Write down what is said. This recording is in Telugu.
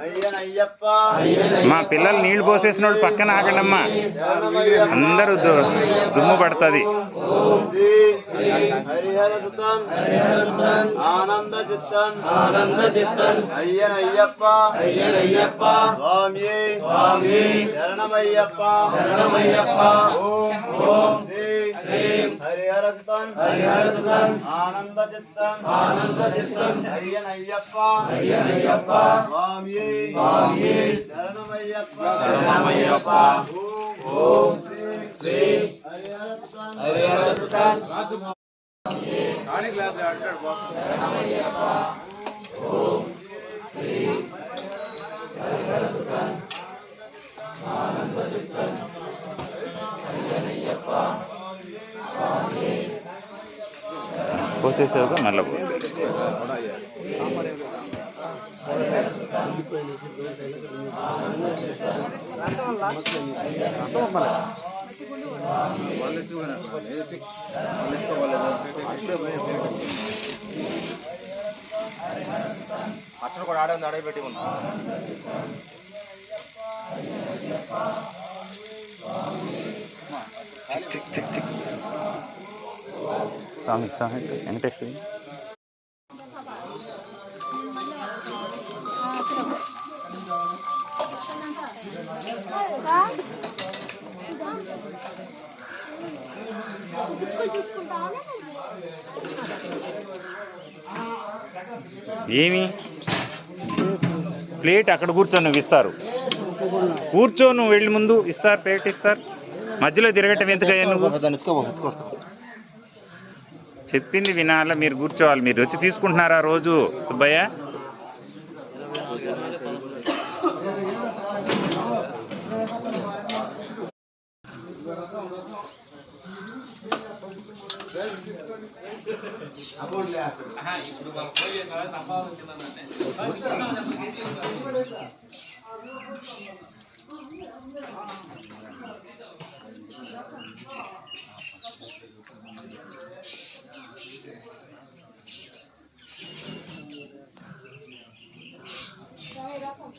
అయ్యనయ్యప్ప మా పిల్లలు నీళ్ళు పోసేసినోడు పక్కన ఆగండమ్మా. అందరూ దుమ్ము పడుతుంది. హరిహర సుతం ఆనంద చిత్తన్ ఆనంద చిత్తన్ అయ్యనయ్యప్ప. అయ్యనయ్యప్ప. స్వామి. స్వామి. శరణమయ్యప్ప. శరణమయ్యప్ప. ఓం. ఓం. శ్రీ శ్రీ హరిహర సుతం హరిహర సుతం ఆనంద చిత్తన్ ఆనంద చిత్తన్ అయ్యనయ్యప్ప అయ్యనయ్యప్ప స్వామి స్వామి శరణమయ్యప్ప శరణమయ్యప్ప ఓం ఓం శ్రీ శ్రీ హరిహర సుతం పోసేసావుగా మళ్ళీ పో. పచ్చడి కూడా ఆడే ఉంది అడగబెట్టి ఉన్నా. చిక్ చిక్ చిక్. స్వామి స్వామి వెంకటేశ్వరి. ఏమి? ప్లేట్ అక్కడ కూర్చొని నువ్వు ఇస్తారు. కూర్చో నువ్వు వెళ్ళి ముందు ఇస్తారు ప్లేట్ ఇస్తారు. మధ్యలో తిరగటం ఎందుకయ్యా నువ్వు? చెప్పింది వినాలా మీరు కూర్చోవాలి. మీరు వచ్చి తీసుకుంటున్నారా రోజు సుబ్బయ్య? ఇప్పుడు 放。